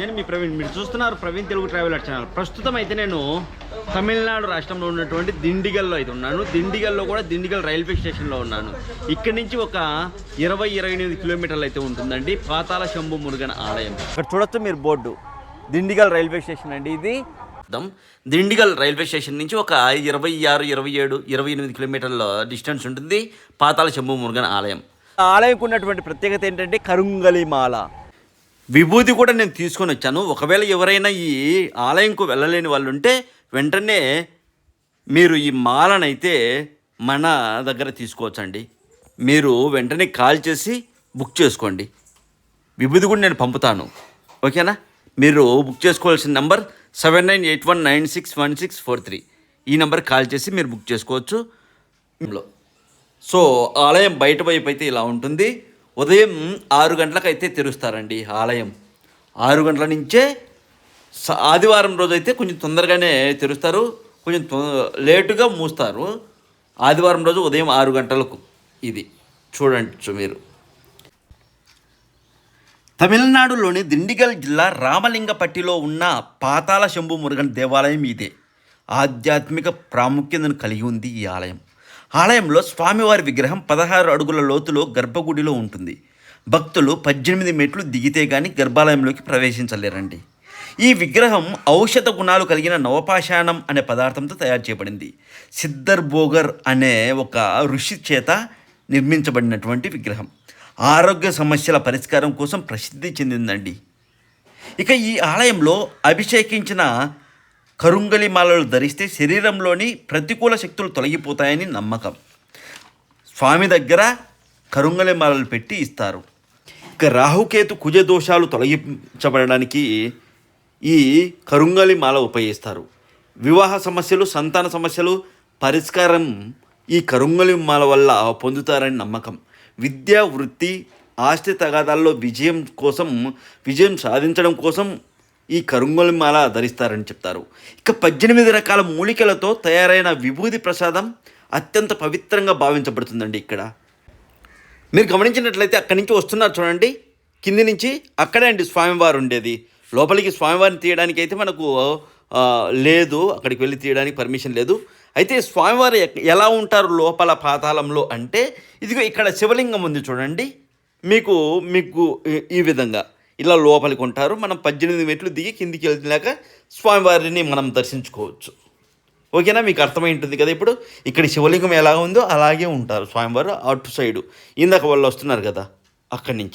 నేను మీ ప్రవీణ్. మీరు చూస్తున్నారు ప్రవీణ్ తెలుగు ట్రావెలర్ ఛానల్. ప్రస్తుతం అయితే నేను తమిళనాడు రాష్ట్రంలో ఉన్నటువంటి దిండిగల్లో అయితే ఉన్నాను. దిండిగల్లో కూడా దిండిగల్ రైల్వే స్టేషన్లో ఉన్నాను. ఇక్కడి నుంచి ఒక ఇరవై ఇరవై ఎనిమిది కిలోమీటర్లు అయితే ఉంటుందండి. పాతాల శంభు మురుగన్ ఆలయం. ఇక్కడ చూడొచ్చు మీరు బోర్డు. దిండిగల్ రైల్వే స్టేషన్ అండి ఇది. దిండిగల్ రైల్వే స్టేషన్ నుంచి ఒక ఇరవై ఆరు ఇరవై ఏడు ఇరవై ఎనిమిది కిలోమీటర్ల డిస్టెన్స్ ఉంటుంది పాతాల శంభు మురుగన్ ఆలయం. ఆలయంకు ఉన్నటువంటి ప్రత్యేకత ఏంటంటే కరుంగలిమాల. విభూతి కూడా నేను తీసుకొని వచ్చాను. ఒకవేళ ఎవరైనా ఈ ఆలయంకు వెళ్ళలేని వాళ్ళు ఉంటే వెంటనే మీరు ఈ మాలనైతే మన దగ్గర తీసుకోవచ్చండి. మీరు వెంటనే కాల్ చేసి బుక్ చేసుకోండి. విభూతి కూడా నేను పంపుతాను. ఓకేనా? మీరు బుక్ చేసుకోవాల్సిన number seven nine eight one nine six one six four three. ఈ నెంబర్ కాల్ చేసి మీరు బుక్ చేసుకోవచ్చు. సో ఆలయం బయట వైపు అయితే ఇలా ఉంటుంది. ఉదయం ఆరు గంటలకు అయితే తెరుస్తారండి ఆలయం. ఆరు గంటల నుంచే స- ఆదివారం రోజు అయితే కొంచెం తొందరగానే తెరుస్తారు. కొంచెం తొ- లేటుగా మూస్తారు. ఆదివారం రోజు ఉదయం ఆరు గంటలకు ఇది. చూడండి మీరు. తమిళనాడులోని దిండిగల్ జిల్లా రామలింగపట్టిలో ఉన్న పాతాల శంభు మురుగన్ దేవాలయం ఇదే. ఆధ్యాత్మిక ప్రాముఖ్యతను కలిగి ఉంది ఈ ఆలయం. ఆలయంలో స్వామివారి విగ్రహం పదహారు అడుగుల లోతులో గర్భగుడిలో ఉంటుంది. భక్తులు పద్దెనిమిది మెట్లు దిగితే గాని గర్భాలయంలోకి ప్రవేశించలేరండి. ఈ విగ్రహం ఔషధ గుణాలు కలిగిన నవపాషాణం అనే పదార్థంతో తయారు చేయబడింది. సిద్ధర్ బోగర్ అనే ఒక ఋషి చేత నిర్మించబడినటువంటి విగ్రహం. ఆరోగ్య సమస్యల పరిష్కారం కోసం ప్రసిద్ధి చెందిందండి. ఇక ఈ ఆలయంలో అభిషేకించిన కరుంగలి మాలలు ధరిస్తే శరీరంలోని ప్రతికూల శక్తులు తొలగిపోతాయని నమ్మకం. స్వామి దగ్గర కరుంగలి మాలలు పెట్టి ఇస్తారు. ఇక రాహుకేతు కుజ దోషాలు తొలగించబడడానికి ఈ కరుంగలి మాల ఉపయోగిస్తారు. వివాహ సమస్యలు సంతాన సమస్యలు పరిష్కారం ఈ కరుంగలి మాల వల్ల పొందుతారని నమ్మకం. విద్య వృత్తి ఆస్తి తగాదాల్లో విజయం కోసం విజయం సాధించడం కోసం ఈ కరుంగోలి మాల ధరిస్తారని చెప్తారు. ఇక పద్దెనిమిది రకాల మూలికలతో తయారైన విభూది ప్రసాదం అత్యంత పవిత్రంగా భావించబడుతుందండి ఇక్కడ. మీరు గమనించినట్లయితే అక్కడి నుంచి వస్తున్నారు చూడండి. కింది నుంచి అక్కడే అండి స్వామివారు ఉండేది. లోపలికి స్వామివారిని తీయడానికి అయితే మనకు లేదు. అక్కడికి వెళ్ళి తీయడానికి పర్మిషన్ లేదు. అయితే స్వామివారు ఎలా ఉంటారు లోపల పాతాళంలో అంటే ఇదిగో ఇక్కడ శివలింగం ఉంది చూడండి. మీకు మీకు ఈ విధంగా. ఇలా లోపలికి ఉంటారు. మనం పద్దెనిమిది మెట్లు దిగి కిందికి వెళ్ళినాక స్వామివారిని మనం దర్శించుకోవచ్చు. ఓకేనా? మీకు అర్థమై ఉంటుంది కదా ఇప్పుడు? ఇక్కడ శివలింగం ఎలా ఉందో అలాగే ఉంటారు స్వామివారు అటు సైడు. ఇందాక వాళ్ళు వస్తున్నారు కదా అక్కడి నుంచి.